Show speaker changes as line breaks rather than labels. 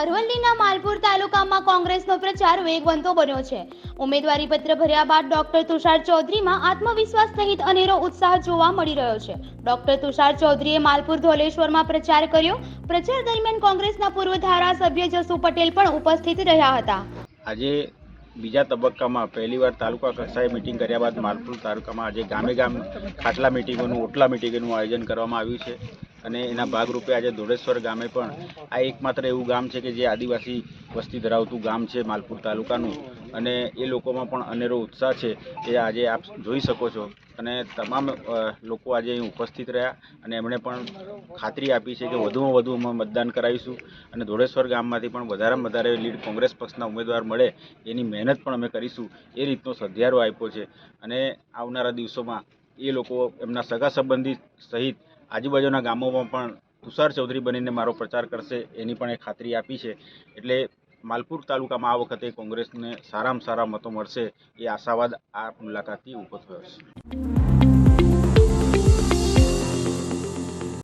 અરવલ્લીના માલપુર તાલુકામાં કોંગ્રેસનો પ્રચાર વેગવંતો બન્યો છે. ઉમેદવારી પત્ર ભર્યા બાદ ડોક્ટર તુષાર ચૌધરીમાં આત્મવિશ્વાસ સહિત અનેરો ઉત્સાહ જોવા મળી રહ્યો છે. ડોક્ટર તુષાર ચૌધરીએ માલપુર ધોલેશ્વરમાં પ્રચાર કર્યો. પ્રચાર દરમિયાન કોંગ્રેસના પૂર્વ ધારાસભ્ય જસુ પટેલ પણ ઉપસ્થિત રહ્યા હતા.
આજે બીજા તબક્કામાં પહેલીવાર તાલુકા કક્ષાએ મિટિંગ કર્યા બાદ માલપુર તાલુકામાં આજે ગામે ગામ ખાટલા મિટિંગોનું, ઓટલા મિટિંગોનું આયોજન કરવામાં આવ્યું છે. અને એના ભાગરૂપે આજે ધોળેશ્વર ગામે પણ આ એકમાત્ર એવું ગામ છે કે જે આદિવાસી વસ્તી ધરાવતું ગામ છે માલપુર તાલુકાનું. અને એ લોકોમાં પણ અનેરો ઉત્સાહ છે એ આજે આપ જોઈ શકો છો. અને તમામ લોકો આજે અહીં ઉપસ્થિત રહ્યા અને એમણે પણ ખાતરી આપી છે કે વધુમાં વધુ અમે મતદાન કરાવીશું. અને ધોળેશ્વર ગામમાંથી પણ વધારેમાં વધારે લીડ કોંગ્રેસ પક્ષના ઉમેદવાર મળે એની મહેનત પણ અમે કરીશું એ રીતનો સધિયારો આપ્યો છે. અને આવનારા દિવસોમાં એ લોકો એમના સગા સંબંધી સહિત આજુબાજુના ગામોમાં પણ તુષાર ચૌધરી બનીને મારો પ્રચાર કરશે એની પણ એ ખાતરી આપી છે. એટલે માલપુર તાલુકામાં આ વખતે કોંગ્રેસને સારામાં સારા મતો મળશે એ આશાવાદ આ મુલાકાતથી ઊભો થયો છે.